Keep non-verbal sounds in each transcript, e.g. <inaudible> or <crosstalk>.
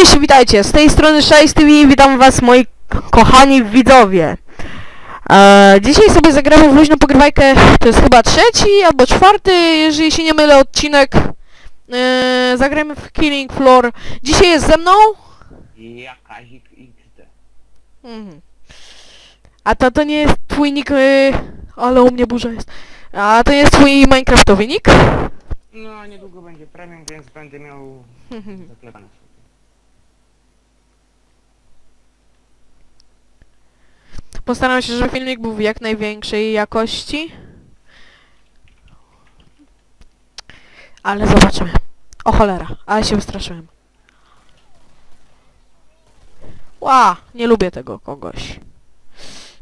Cześć, witajcie, z tej strony 6 TV, witam was moi kochani widzowie. E, dzisiaj sobie zagramy w luźną pogrywajkę, to jest chyba trzeci albo czwarty, jeżeli się nie mylę, odcinek. E, zagramy w Killing Floor. Dzisiaj jest ze mną. Ja Kazik XD. Mhm. A to, to nie jest twój nick, e, ale u mnie burza jest. A to jest twój Minecraftowy nick? No, niedługo będzie premium, więc będę miał <laughs> zaklepane. Postaram się, żeby filmik był w jak największej jakości. Ale zobaczymy. O cholera, ale się wystraszyłem. Ła, nie lubię tego kogoś.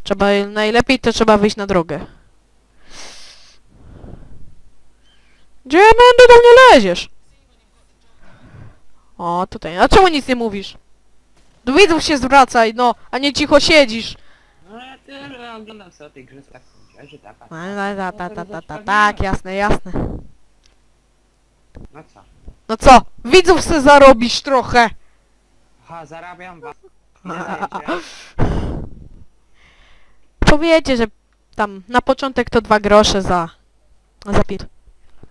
Trzeba, najlepiej to trzeba wyjść na drogę. Gdzie będę do mnie leziesz? O, tutaj. A czemu nic nie mówisz? Do widzów się zwracaj, no, a nie cicho siedzisz. Tyle oglądam sobie o tej grze, tak powiedziałeś, że taka. No, ta, ta, ta, ta, ta, tak, jasne, jasne. No co? No co, widzów se zarobisz trochę. Aha, zarabiam dajecie? Powiecie, <laughs> że tam na początek to dwa grosze za... za pit.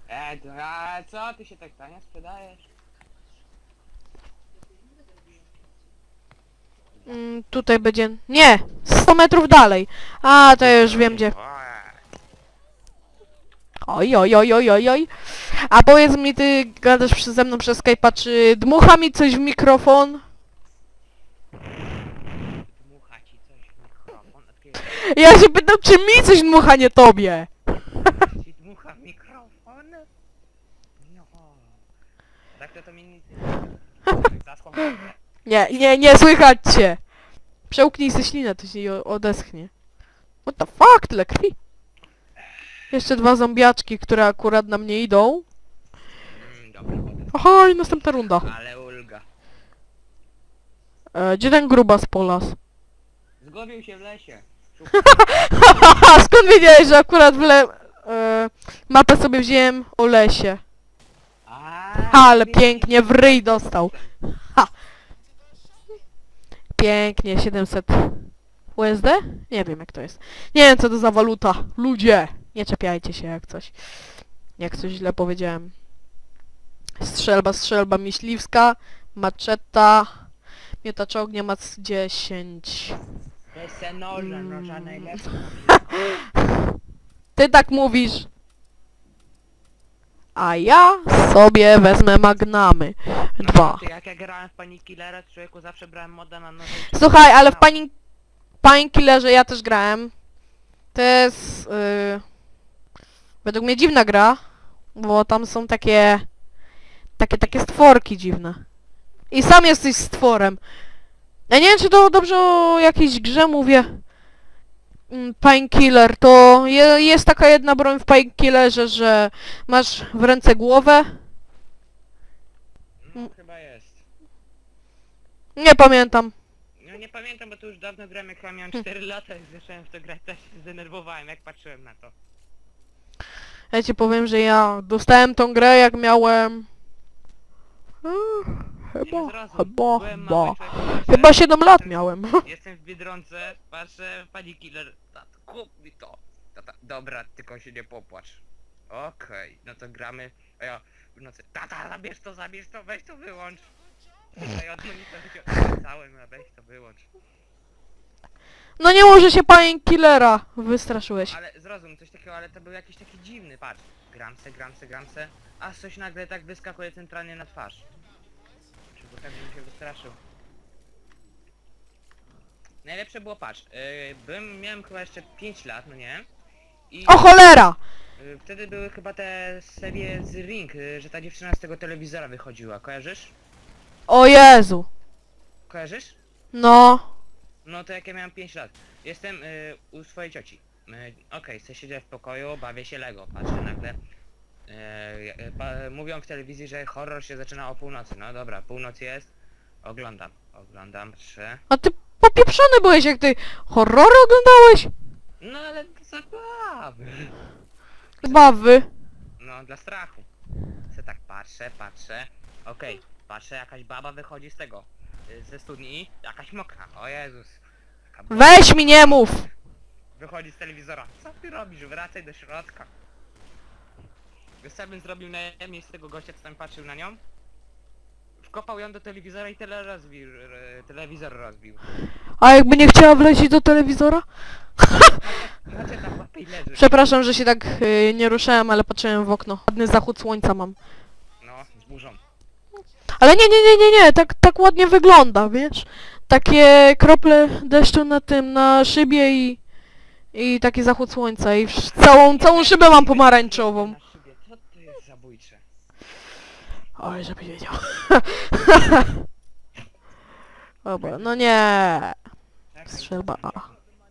E, to, a co, ty się tak tanie sprzedajesz? Mm, tutaj będzie... Nie! 100 metrów dalej. A, to ja już wiem gdzie. Oj, oj, oj, oj, oj, oj. A powiedz mi, ty gadasz przy- ze mną przez Skype'a, czy dmucha mi coś w mikrofon? Dmucha ci coś w mikrofon, odkryję <laughs> Ja się pytam, czy mi coś dmucha, nie tobie. <laughs> ci dmucha w mikrofon? No. Tak to to mi nic nie. <laughs> Nie, nie, nie słychać cię. Przełknij ze ślinę, to się o- odeschnie. What the fuck, tyle krwi. Jeszcze dwa zombiaczki, które akurat na mnie idą. Mm, dobra. Aha, i następna runda. Ale ulga. E, gdzie ten grubas polas? Zgubił się w lesie. Haha, <laughs> skąd wiedziałeś, że akurat w le... E, mapę sobie wziąłem o lesie. A, Ale pięknie w ryj dostał. Ha. Pięknie, 700 USD? Nie wiem jak to jest. Nie wiem co to za waluta. Ludzie! Nie czepiajcie się jak coś. Jak coś źle powiedziałem. Strzelba, strzelba myśliwska. Maczeta. Miotacz ognia mac 10. To jest se noża, noża najlepsza. Ty tak mówisz. A ja sobie wezmę magnamy. Dwa. No, jak ja grałem w człowieku zawsze brałem moda na Słuchaj, ale w No. Pain... Painkillerze ja też grałem. To jest... Yy, według mnie dziwna gra, bo tam są takie... Takie, takie stworki dziwne. I sam jesteś stworem. Ja nie wiem, czy to dobrze o jakiejś grze mówię. Mm, Painkiller, to je, jest taka jedna broń w Painkillerze, że masz w ręce głowę. No chyba jest. Nie pamiętam. No nie pamiętam, bo to już dawno grałem, jak chyba miałem Hm. 4 lata, jak zacząłem w to grać, też się zdenerwowałem, jak patrzyłem na to. Ja ci powiem, że ja dostałem tą grę jak miałem... Nie chyba, zrozum. chyba, Byłem chyba... człowiek, Chyba 7 lat miałem. <laughs> Jestem w Biedronce, patrzę, Painkiller, tato, kup mi to. Tata, dobra, tylko się nie popłacz. Okej, no to gramy, a ja w nocy, tata, zabierz to, zabierz to, weź to wyłącz. Od a weź to wyłącz. No nie może się painkillera wystraszyłeś. Ale zrozum coś takiego, ale to był jakiś taki dziwny, patrz. Gramse, gramse, gramse, a coś nagle tak wyskakuje centralnie na twarz. Czy bo tak bym się wystraszył. Najlepsze było, patrz, yy, byłem, miałem chyba jeszcze 5 lat, no nie? I O cholera! yy, wtedy były chyba te serie z Ring, yy, że ta dziewczyna z tego telewizora wychodziła, kojarzysz? O Jezu. Kojarzysz? No. No to jak ja miałem 5 lat. Jestem y, u swojej cioci. Y, Okej, chcę siedzieć w pokoju, bawię się Lego. Patrzę nagle. y, y, pa, mówią w telewizji, że horror się zaczyna o północy. No dobra, północ jest. Oglądam, oglądam, trzy. A ty popieprzony byłeś jak ty horrory oglądałeś? No ale zabawy. Bawy. No dla strachu. Se tak patrzę, patrzę. Okej, Patrzę, jakaś baba wychodzi z tego, y, ze studni, jakaś mokra, o Jezus. Taka Weź mi nie mów! Wychodzi z telewizora. Co ty robisz? Wracaj do środka. Wiesz co ja bym zrobił najmniej z tego gościa, co tam patrzył na nią? Wkopał ją do telewizora i rozbił, telewizor rozbił. A jakby nie chciała wlecieć do telewizora? Tam łapy i leży. Przepraszam, że się tak y, nie ruszałem, ale patrzyłem w okno. Ładny zachód słońca mam. Ale nie, nie, nie, nie, nie, tak, tak ładnie wygląda, wiesz? Takie krople deszczu na tym, na szybie i... I taki zachód słońca i wsz- całą, całą szybę mam pomarańczową. Na szybie. Co to jest zabójcze? Oj, żeby wiedział. <laughs> Dobra, no nie. Czekaj, Strzelba A.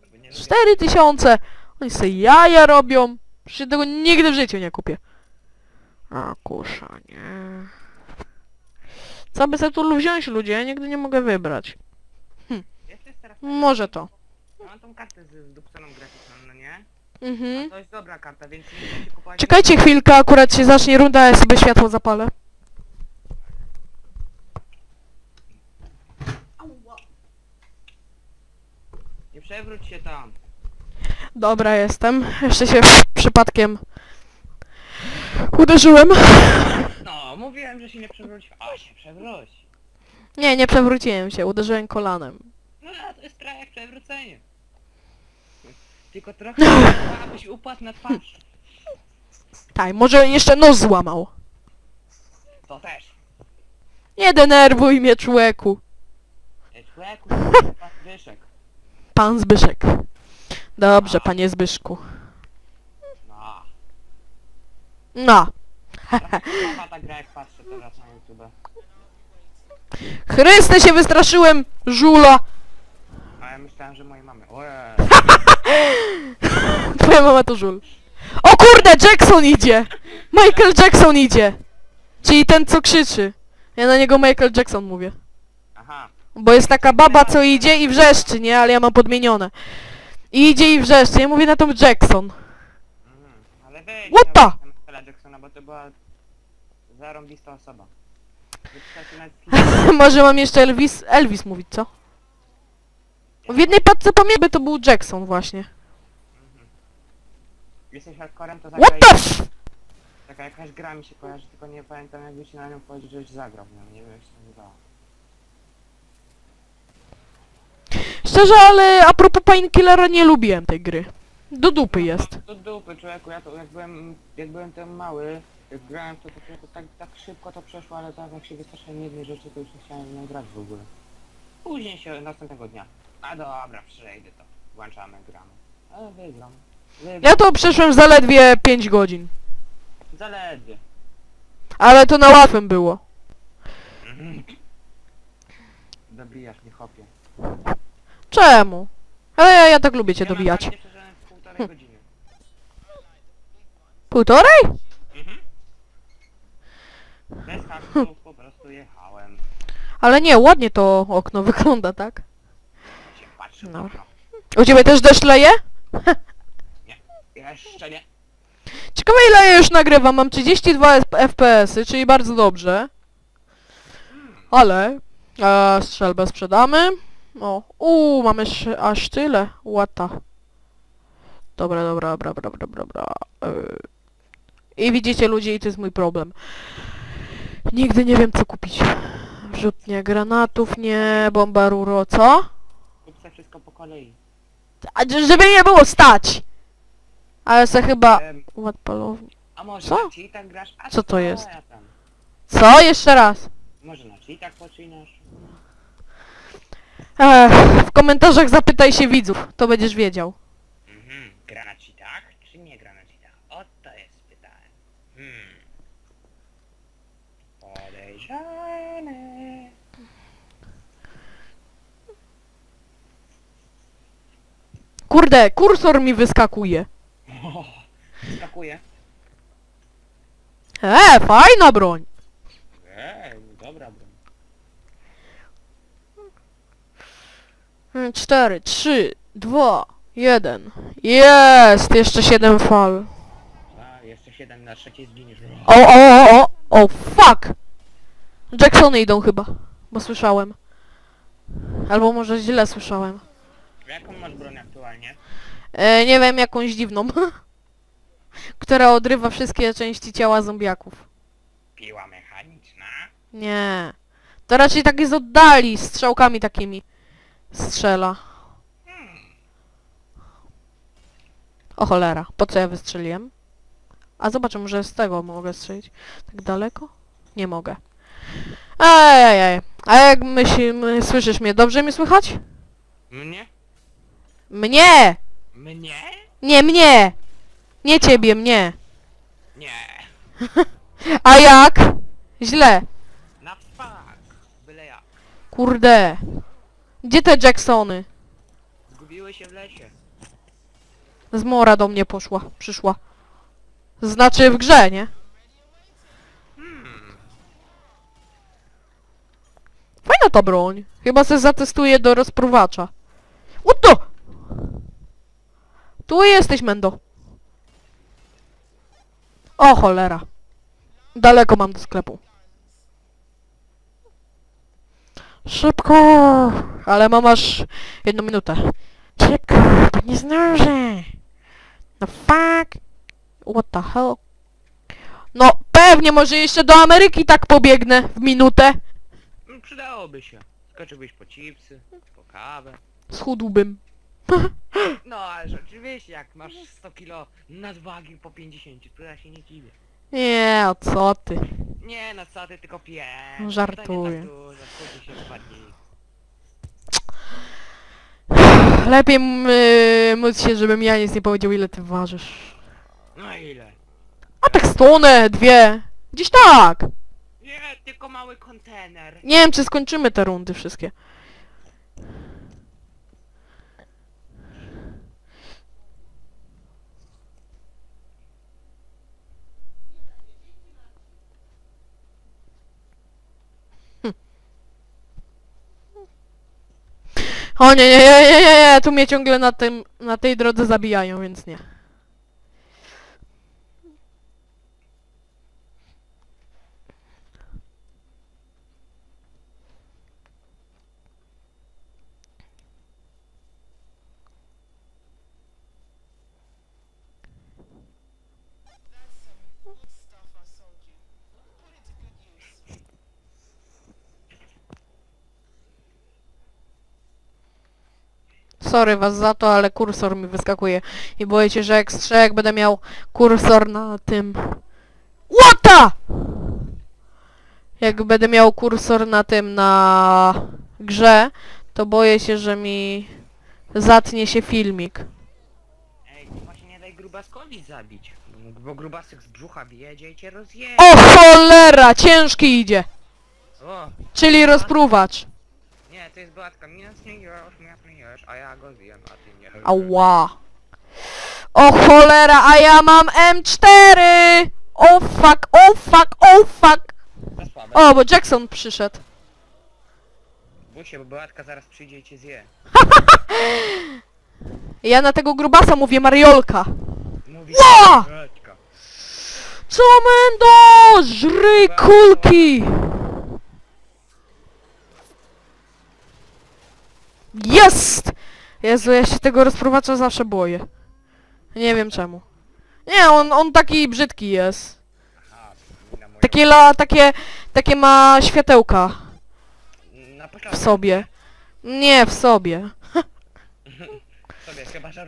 żeby nie lubię. Cztery tysiące! Oni sobie jaja robią. Przecież tego nigdy w życiu nie kupię. A kusza, nie. Co by sobie tu wziąć ludzie? Ja nigdy nie mogę wybrać. Jest teraz... Może to. Mam tą kartę z zdupconą graficzną, no nie? Mhm. To jest dobra karta, więc nie kupować... Czekajcie chwilkę, akurat się zacznie runda, ja sobie światło zapalę. Nie przewróć się tam. Dobra, jestem. Jeszcze się przypadkiem uderzyłem. No, mówiłem, że się nie przewróci. O, się przewróć. Nie, nie przewróciłem się, uderzyłem kolanem. No, to jest trochę jak przewrócenie. Tylko trochę, abyś upadł na twarz. Tak, może jeszcze nos złamał. To też. Nie denerwuj mnie, człowieku. Ej, Człowieku, pan Wyszek. Pan Zbyszek. Dobrze, panie Zbyszku. No. No. Trochę słaba ta gra jak patrzę teraz na YouTube. Chryste się wystraszyłem, żula. A ja myślałem, że mojej mamy. Ojej. <laughs> Twoja mama to żul. O kurde, Jackson idzie! Michael Jackson idzie! Czyli ten, co krzyczy. Ja na niego Michael Jackson mówię. Aha. Bo jest taka baba, co idzie i wrzeszczy, nie? Ale ja mam podmienione. I idzie i wrzeszczy. Ja mówię na tą Jackson. Mhm. Ale weź. What the? nie Michaela Jacksona, bo to była zarąbista osoba. Film. <laughs> Może mam jeszcze Elvis... Elvis mówić, co? W jednej paczce pamiętam, to był Jackson właśnie. Jesteś hardcorem, to zagraj. What the f... Taka jakaś gra mi się kojarzy, tylko nie pamiętam jakby się na nią powiedzieć, żeś zagrał. No, nie wiem jak się to nazywało. Szczerze, ale a propos Painkillera nie lubiłem tej gry. Do dupy jest. Do dupy człowieku, ja to jak byłem, jak byłem ten mały, jak grałem to, to, to tak, tak szybko to przeszło, ale tak jak się wystraszyłem jednej rzeczy, to już nie chciałem nią grać w ogóle. Później się następnego dnia. A dobra, przejdę to. Włączamy, gramy. Ale wygram. Wygram. Ja to przeszłem zaledwie 5 godzin. Zaledwie. Ale to na łatwym było. Dobijasz mnie chopie. Czemu? Ale ja, ja tak lubię cię dobijać. Półtorej godziny. Półtorej? Mhm. Bez haków <laughs> po prostu jechałem. Ale nie, ładnie to okno <laughs> wygląda, tak? Się patrzył No. U ciebie też deszcz leje? <laughs> Jeszcze nie. Ciekawe ile ja już nagrywam, mam 32 FPS-y, czyli bardzo dobrze. Ale... E, strzelbę sprzedamy. O, uuu, mamy sz- aż tyle. Łata. Dobra, dobra, dobra, dobra, dobra, dobra. E, I widzicie ludzie, i to jest mój problem. Nigdy nie wiem co kupić. Wrzutnie granatów, nie, bomba ruro, co? Kup se wszystko po kolei. A, żeby nie było stać! Ale se chyba... Em, a może Co? na cheatach grasz? A Co to jest? Ja tam. Co? Jeszcze raz. Może na cheatach poczynasz? Ech, w komentarzach zapytaj się widzów, to będziesz wiedział. Mhm. Gra na cheatach, czy nie gra na cheatach? Oto jest pytanie. Hmm. Podejrzane. Kurde, kursor mi wyskakuje. O, skakuje. E, fajna broń. Eee, dobra broń. Mm, Cztery, trzy, dwa, jeden. Jest! Jeszcze siedem fal. A, jeszcze 7 na trzeciej zginiesz. O, o, o, o, o, fuck! Jacksony idą chyba, bo słyszałem. Albo może źle słyszałem. Jaką masz broń aktualnie? E, nie wiem, jakąś dziwną. <laughs> która odrywa wszystkie części ciała zombiaków. Piła mechaniczna? Nie. To raczej tak jest oddali, strzałkami takimi. Strzela. O cholera, po co ja wystrzeliłem? A zobaczę, może z tego mogę strzelić. Tak daleko? Nie mogę. Ej, ej, ej. A jak myśl, my, słyszysz mnie? Dobrze mnie słychać? Mnie? Mnie! Mnie? Nie mnie! Nie ciebie, mnie. Nie. <laughs> A jak? Źle. Na fuck. Byle jak. Kurde. Gdzie te Jacksony? Zgubiły się w lesie. Zmora do mnie poszła, przyszła. Znaczy w grze, nie? Hmm. Fajna ta broń. Chyba se zatestuję do rozpruwacza. What the? Tu jesteś, Mendo. O cholera. Daleko mam do sklepu. Szybko! Ale mam aż jedną minutę. Szybko, bo nie zdążę. No fuck. What the hell? No pewnie może jeszcze do Ameryki tak pobiegnę w minutę. Mm, Przydałoby się. Skoczyłbyś po chipsy, po kawę. Schudłbym. No ale rzeczywiście, jak masz 100 kilo nadwagi po 50, to ja się nie dziwię. Nie, o co ty? Nie, no co ty, tylko piję. Żartuję. To nie tak się. Lepiej m- y, móc się, żebym ja nic nie powiedział, ile ty ważysz. No ile? A tak stonę, dwie. Gdzieś tak. Nie, tylko mały kontener. Nie wiem, czy skończymy te rundy wszystkie. O nie, nie, nie, nie, nie, nie, tu mnie ciągle na tym, na tej drodze zabijają, więc nie. Sorry was za to, ale kursor mi wyskakuje. I boję się, że jak strzelę, jak będę miał kursor na tym... Łota! Jak będę miał kursor na tym, na grze, to boję się, że mi zatnie się filmik. Ej, właśnie nie daj grubaskowi zabić. Bo, grubasek z brzucha wyjedzie i cię rozjedzie. O cholera! Ciężki idzie! O! Czyli rozpruwacz. Nie, to jest Beatka. Mnie nie jesz, mnie nie jesz, a ja go zjem, a ty nie. Ała. O cholera, a ja mam M4! O fuck, o fuck, o fuck! Słabe. O, bo Jackson przyszedł. Bój się, bo Beatka zaraz przyjdzie i cię zje. <laughs> Ja na tego grubasa mówię Mariolka. Mówi Ła! Beatka. Co mendo? Żryj kulki! Jest! Jezu, ja się tego rozprowadzza zawsze boję. Nie wiem czemu. Nie, on, on taki brzydki jest. Takie la, takie, takie ma światełka w sobie. Nie, w sobie.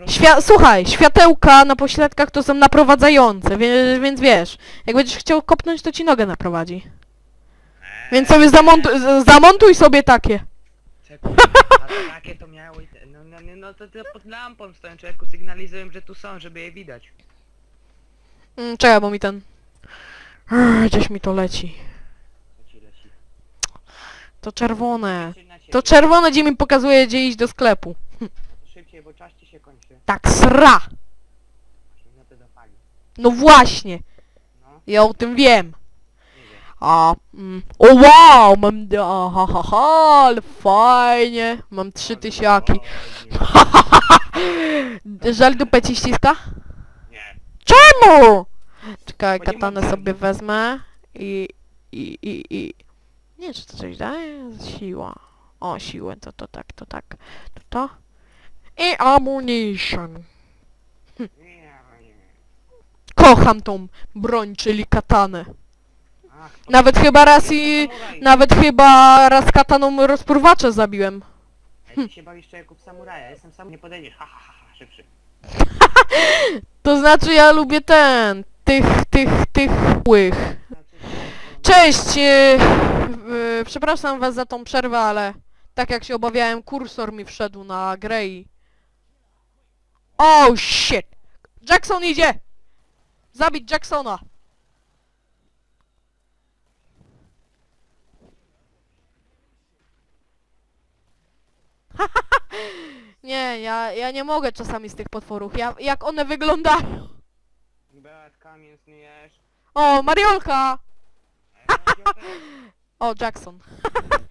Świa Słuchaj, światełka na pośladkach to są naprowadzające, wie więc wiesz, jak będziesz chciał kopnąć, to ci nogę naprowadzi. Więc sobie zamontuj, z- zamontuj sobie takie. To takie to miały... te- No, no, no, no to, to pod lampą stoją, człowieku sygnalizują, że tu są, żeby je widać. Mm, czekaj, bo mi ten... Gdzieś mi to leci. Co ci leci? To czerwone. Czy na ciebie? To czerwone, gdzie mi pokazuje, gdzie iść do sklepu. No to szybciej, bo czas ci się kończy. Tak, sra! Właśnie na pedofali. No właśnie, No, ja o tym wiem. A, mm, o wow, mam, a, ha, ha, ha, ale fajnie, mam trzy tysiaki. <laughs> Żal dupę ci ściska? Nie. Czemu? Czekaj, Bo nie katanę mam sobie wezmę i, i, i, i, Nie, czy to coś daje? Siła. O, siłę, to, to tak, to tak. To to. I ammunition. Nie, nie. Kocham tą broń, czyli katanę. Nawet chyba raz i... Nawet chyba raz kataną rozpruwacza zabiłem. Ej, ty się bawisz człowieku w samuraja, jestem sam, nie podejdziesz, ha ha ha, ha szybszy. <laughs> To znaczy ja lubię ten... Tych, tych, tych łych. Cześć! e, e, przepraszam was za tą przerwę, ale tak jak się obawiałem, kursor mi wszedł na grę i... Oh shit! Jackson idzie! Zabić Jacksona! <laughs> nie, ja, ja nie mogę czasami z tych potworów. Ja, jak one wyglądają. Jesz. O, Mariolka! <laughs> O, Jackson.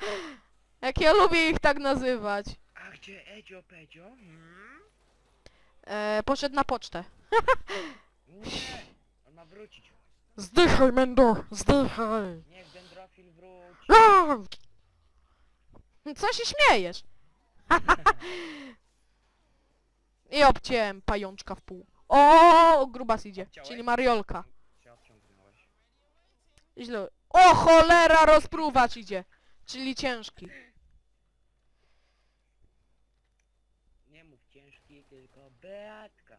<laughs> Jak ja lubię ich tak nazywać. A gdzie Edzio Pedzio? Hmm? E, poszedł na pocztę. Nie, on ma wrócić. Zdychaj, Mendo! Zdychaj! Niech dendrofil wróci. Co się śmiejesz? <laughs> I obcięłem pajączka w pół. O, grubas idzie, Obciąłeś? czyli Mariolka. Się. Źle. O, cholera, rozpruwacz idzie, czyli ciężki. Nie mów ciężki, tylko Beatka.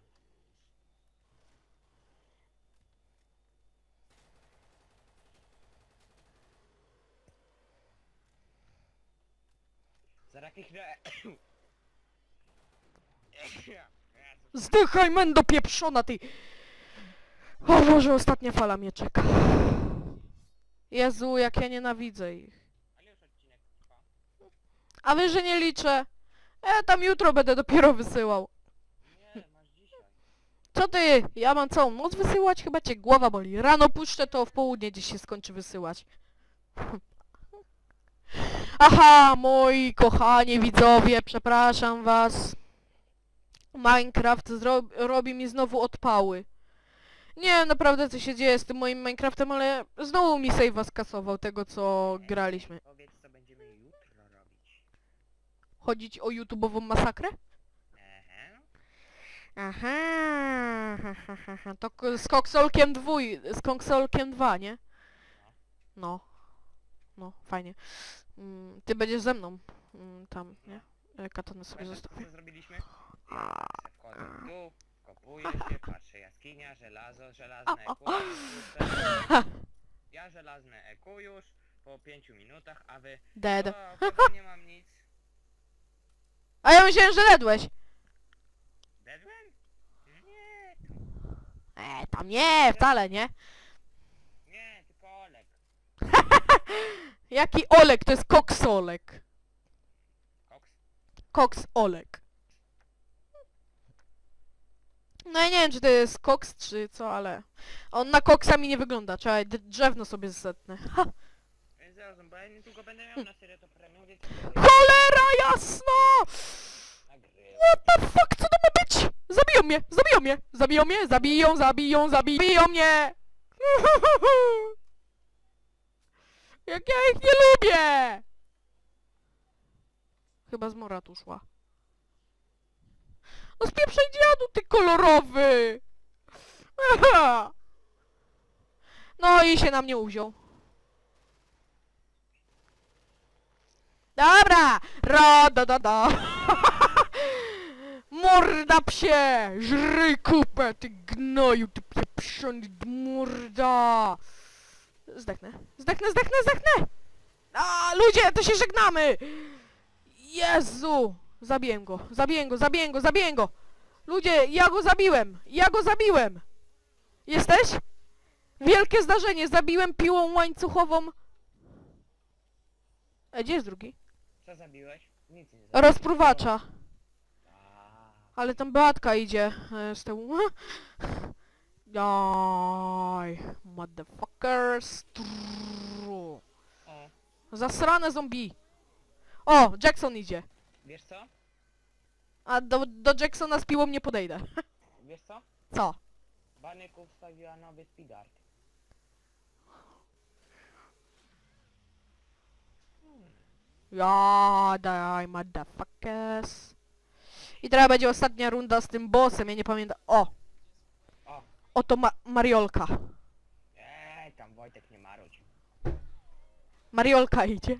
Za jakich re... Zdychaj, Mendo, pieprzona, ty! O Boże, ostatnia fala mnie czeka. Jezu, jak ja nienawidzę ich. A wy, że nie liczę? E, tam jutro będę dopiero wysyłał. Co ty? Ja mam całą noc wysyłać? Chyba cię głowa boli. Rano puszczę, to w południe gdzieś się skończy wysyłać. Aha, moi kochani widzowie, przepraszam was. Minecraft robi mi znowu odpały. Nie wiem naprawdę co się dzieje z tym moim Minecraftem, ale znowu mi save'a skasował tego co graliśmy. Powiedz co będziemy jutro robić. Chodzić o YouTube'ową masakrę? Aha, ha, ha, ha, ha. to k- z koksolkiem dwój, z koksolkiem 2, nie? No. No, fajnie. Mm, ty będziesz ze mną. Mm, tam, nie? E, Katanę sobie zostawię. co zrobiliśmy? Wchodzę tu, kopuję się, patrzę jaskinia, żelazo, żelazne już <laughs> Ja żelazne EQ już po 5 minutach, a wy... Dead. O, chyba nie mam nic. A ja myślałem, że ledłeś. Deadłem? Nie, E, tam nie, wcale nie, tylko Olek. Jaki Olek? To jest koksolek. Koks? Koks Olek. No ja nie wiem, czy to jest koks, czy co, ale... On na koksa mi nie wygląda. D- drzewno sobie zetnę. Ha! Cholera jasno! What the fuck, co to ma być? Zabiją mnie, zabiją mnie, zabiją mnie, zabiją, zabiją, zabiją mnie! <laughs> Jak ja ich nie lubię! Chyba zmora tu szła. No spieprzaj dziadu, ty kolorowy! <laughs> No i się na mnie uwziął. Dobra! Ro, do, do, do. <laughs> Morda psie! Żryj kupę, ty gnoju, ty pieprzony morda! Zdechnę, zdechnę, zdechnę, zdechnę! A, ludzie, to się żegnamy! Jezu! Zabiłem go, zabiłem go, zabiłem go, zabiłem go! Ludzie, ja go zabiłem! Ja go zabiłem! Jesteś? Wielkie zdarzenie, zabiłem piłą łańcuchową... E, gdzie jest drugi? Co zabiłeś? Nic nie zabiłem. Rozpruwacza. Ale tam Beatka idzie e, z tyłu. <laughs> Jaj, motherfuckers. Trrrru. O, Zasrane zombie. O, Jackson idzie. wiesz co? A do, do Jacksona z piłą nie podejdę. <laughs> Wiesz co? Co? Banyku wstawiła nowy speedart. Ja, daj, motherfuckers. I teraz będzie ostatnia runda z tym bossem, ja nie pamiętam. O! Oto ma Mariolka. Eee, tam Wojtek nie marudź. Mariolka idzie.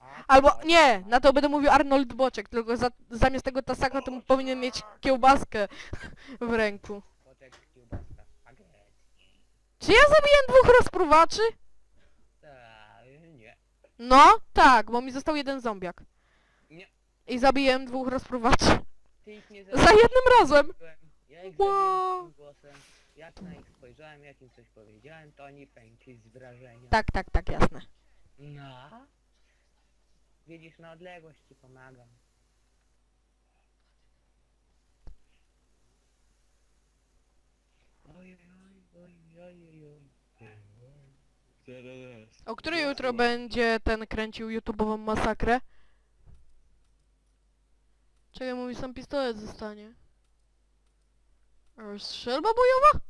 A, Albo, Wojtek nie, ma- na to będę mówił Arnold Boczek, tylko za, zamiast tego tasaka to powinien mieć kiełbaskę w ręku. Wojtek kiełbaska. Spaghetti. Czy ja zabiłem dwóch rozpruwaczy? Tak, nie. No, tak, bo mi został jeden zombiak. Nie. I zabiłem dwóch rozpruwaczy. Ty ich nie Za zabiłeś. jednym razem! Ja ich Wow. zabiłem tym głosem. Jak na nich spojrzałem, jak im coś powiedziałem, to oni pękli z wrażenia. Tak, tak, tak, jasne. No. Widzisz, na odległość ci pomagam. Oj, oj, oj, oj, oj, oj. Zaraz. O której jutro będzie ten kręcił YouTube'ową masakrę? Czekaj, mówi sam pistolet zostanie. Strzelba bojowa?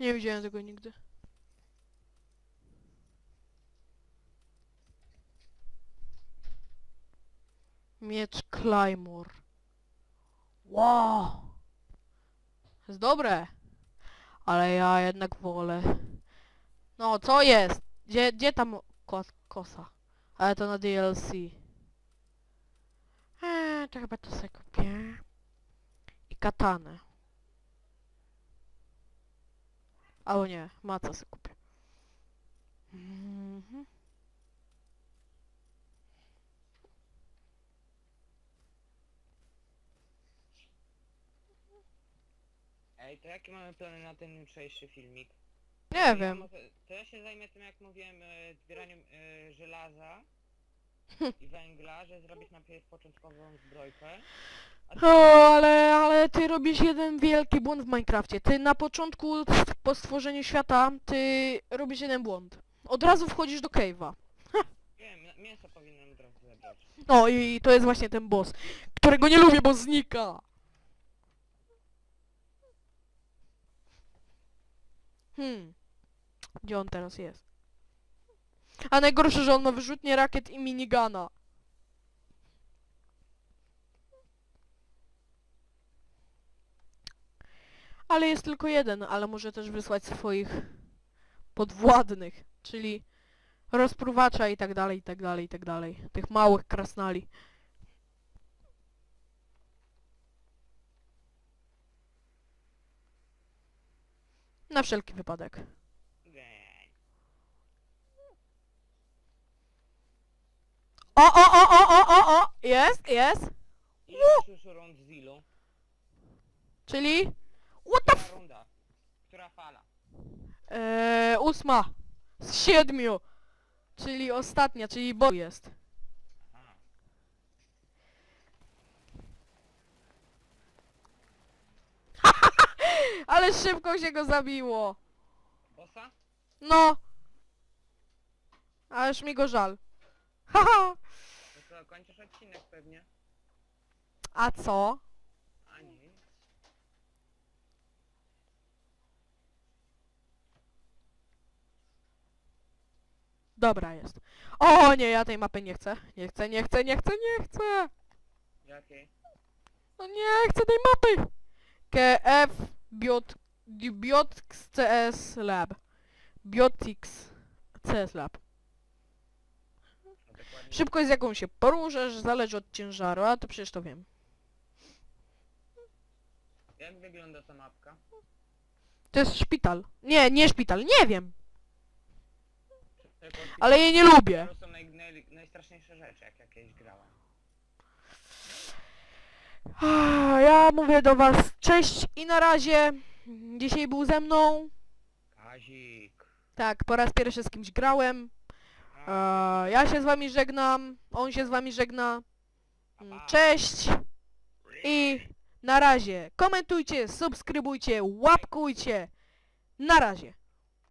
Nie widziałem tego nigdy. Miecz Claymore. Wow! Jest dobre. Ale ja jednak wolę. No, co jest? Gdzie, gdzie tam ko kosa? Ale to na DLC. Eee, to chyba to sobie kupię. Katanę. Albo nie, maca sobie kupię. Mhm. Ej, to jakie mamy plany na ten jutrzejszy filmik? Nie Ja wiem. może- To ja się zajmę tym, jak mówiłem, e, zbieraniem e, żelaza i węgla, że najpierw początkową zbrojkę. A O, ale, ale ty robisz jeden wielki błąd w Minecrafcie. Ty na początku, po stworzeniu świata, ty robisz jeden błąd. Od razu wchodzisz do cave'a. Wiem, mięso powinienem od razu zebrać. No i to jest właśnie ten boss, którego nie lubię, bo znika. Hmm. Gdzie on teraz jest? A najgorsze, że on ma wyrzutnie rakiet i minigana. Ale jest tylko jeden, ale może też wysłać swoich podwładnych, czyli rozpruwacza i tak dalej, i tak dalej, i tak dalej. Tych małych krasnali. Na wszelki wypadek. O, o, o, o, o, o, o! Jest, jest! Już z ilu? Czyli... What the Która runda? Która fala? Eee, ósma z siedmiu. Czyli ostatnia, czyli bo jest. Aha. <laughs> Ale szybko się go zabiło. Bossa? No. Ależ mi go żal. <laughs> Haha. Kończysz odcinek pewnie. A co? A nie. Dobra jest. O nie, ja tej mapy nie chcę. Nie chcę, nie chcę, nie chcę, nie chcę. Jakiej? No nie chcę tej mapy. KF Biot... Biotics CS Lab. Biotics CS Lab. Szybkość z jaką się poruszasz zależy od ciężaru, a to przecież to wiem. Jak wygląda ta mapka? To jest szpital. Nie, nie szpital, nie wiem. Ale jej nie lubię. To są naj, naj, najstraszniejsze rzeczy, jak jakieś grałem. Ah, Ja mówię do was cześć i na razie. Dzisiaj był ze mną. Kazik. Tak, po raz pierwszy z kimś grałem. A, E, ja się z wami żegnam. On się z wami żegna. Mm. Cześć i na razie. Komentujcie, subskrybujcie, łapkujcie. Na razie.